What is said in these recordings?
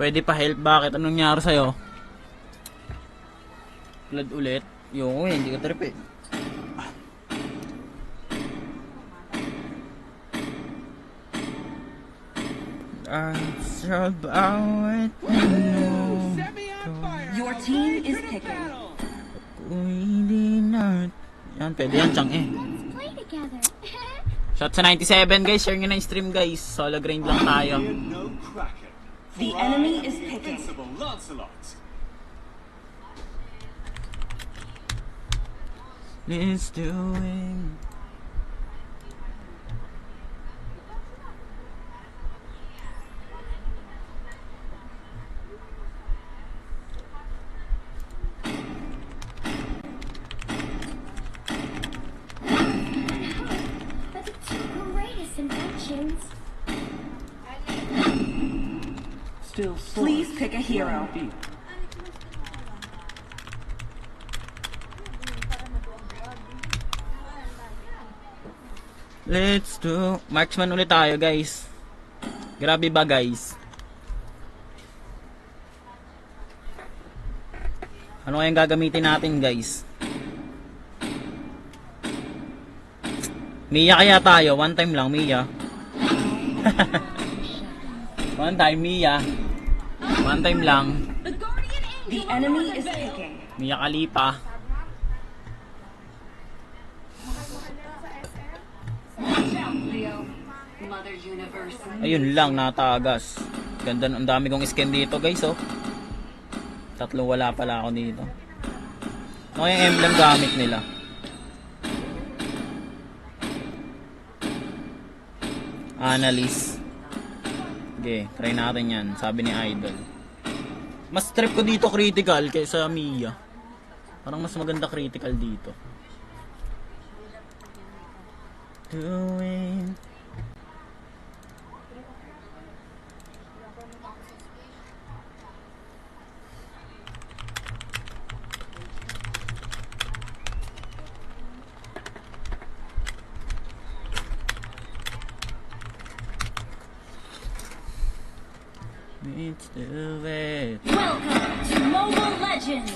Pwede pa help. Bakit? Anong nangyari sa'yo? Blood ulit? Yung eh, hindi ka trip eh. It's about no Your team is picking. Yan, pwede yan, Chang eh. Shot sa 97 guys, share nyo na yung stream guys. Solo grind lang tayo. Fear no Kraken. The For I enemy am is the picking. Invincible Lancelot. Still Please pick a hero. Let's do Marksman ulit tayo guys. Grabe ba guys? Ano kayang gagamitin natin guys? Mia kaya tayo? One time lang Mia. One time Mia. One time lang. The enemy is picking. Mia Universe. Ayun lang, natagas. Ganda, ang dami kong skin dito guys, oh. Tatlong wala pala ako dito. Ano yung emblem gamit nila? Analyst. Okay, try natin yan. Sabi ni Idol. Mas trip ko dito critical kaysa Mia. Parang mas maganda critical dito. Doing Let's do it. Welcome to Mobile Legends.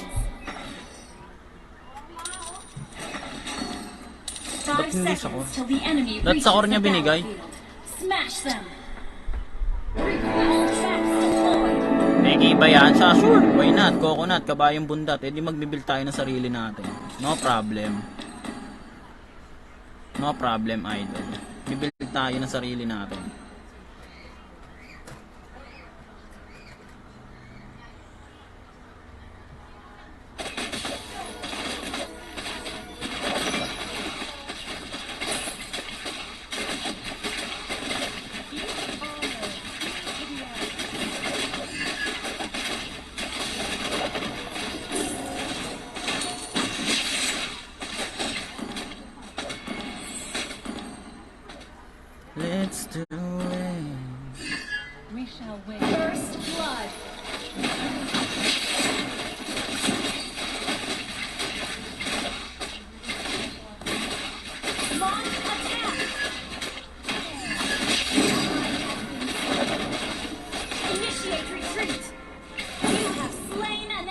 Ba't hindi enemy Ba't reaches sakor the niya binigay? Smash them. Yan sa sure. Why not? Coconut, kabayang bundat. Eh di magbibuild tayo ng sarili natin. No problem. No problem, idol. Bibuild tayo ng sarili natin. We shall win. First blood.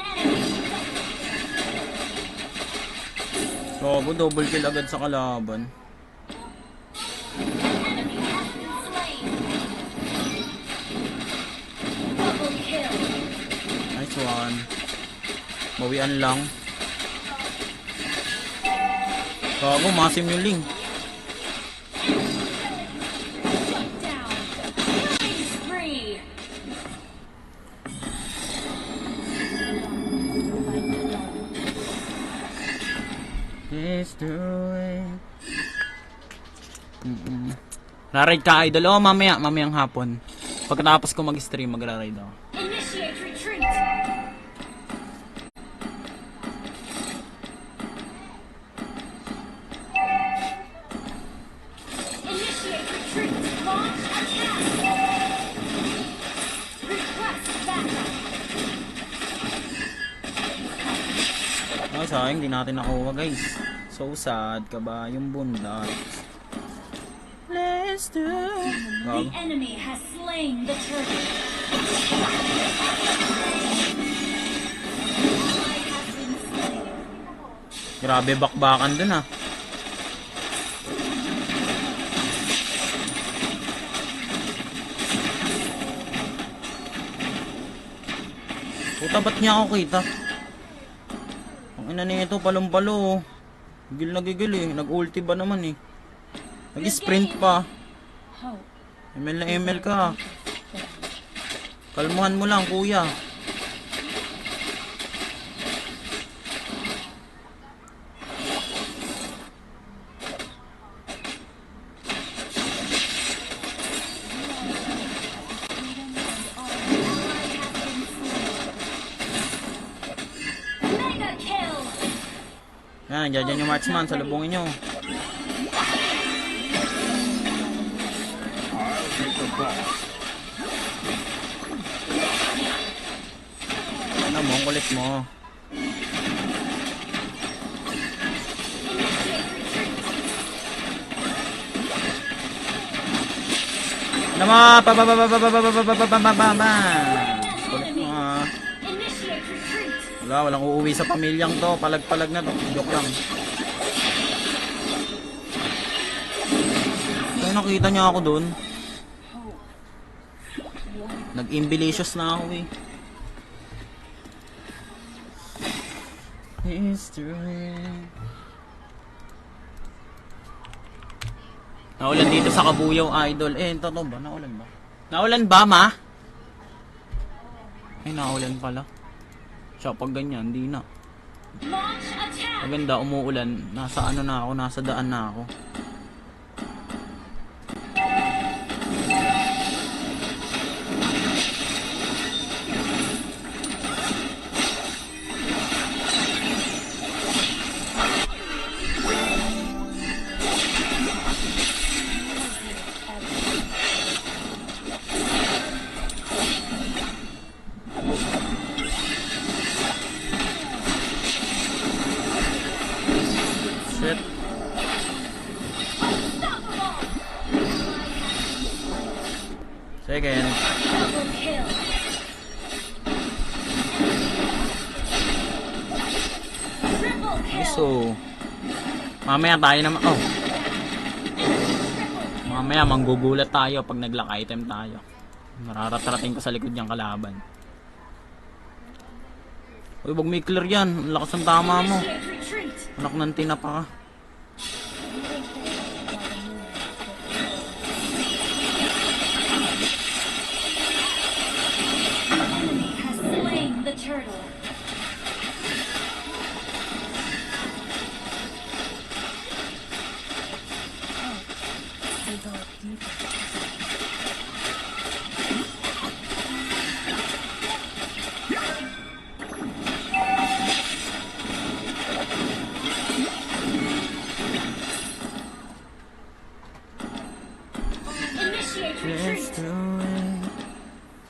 Enemy. Gogo, double kill agad sa kalaban. One. Bawian lang. Gago, masim yung link. Let's do it. Mm-mm. Raride ka idol. Oh, mamaya, mamayang hapon. Pagkatapos ko mag-stream, magra-ride ako. Ay, sayang, di natin nakuha guys. So sad ka ba yung bundat? Let's do The enemy has slain the turtle. Grabe bakbakan dun ah. Puta, ba't niya ako kita? Ina nito, palong-palo. oh. Gigil na gigil eh. Nag-ulti ba naman eh. Nag-sprint pa. ML na ML ka. Kalmuhan mo lang, kuya. Yan, dyan dyan yung marksman. Salubungin nyo. Ano mo, kulit mo. Ano mo? Pa pa pa pa pa pa pa pa pa pa pa pa pa Wala, walang uuwi sa pamilyang to. Palag-palag na to. Joke lang. Kaya nakita niya ako doon. Nag-imbilicious na ako eh. History. Naulan dito sa Kabuyaw Idol. Eh, totoo ba? Naulan ba? Naulan ba, ma? Ay, naulan pala. Siya, pag ganyan, di na. Maganda, umuulan. Nasa ano na ako, nasa daan na ako. Second. So, mamaya tayo naman, oh. Mamaya manggugulat tayo pag nag-lock item tayo. Mararatrating ko sa likod niyang kalaban. Uy, wag may clear yan. Ang lakas ng tama mo. Anak ng tinapa ka.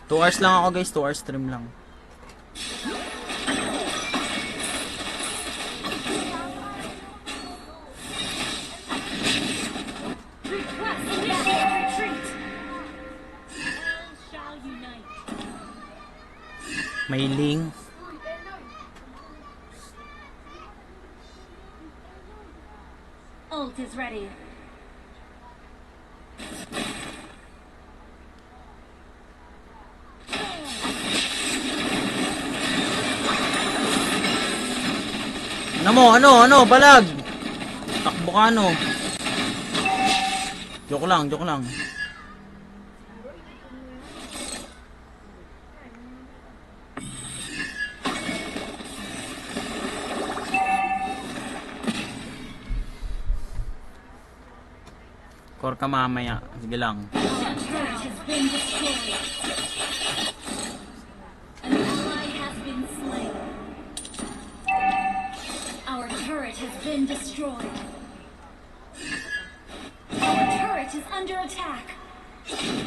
2 hours lang ako guys, 2 hours stream lang. May ling. Ult is ready. Ano mo? Ano? Ano? Balag! Takbo ka ano? Joke lang, joke lang. Core ka mamaya. Sige lang. Been destroyed. Our turret is under attack.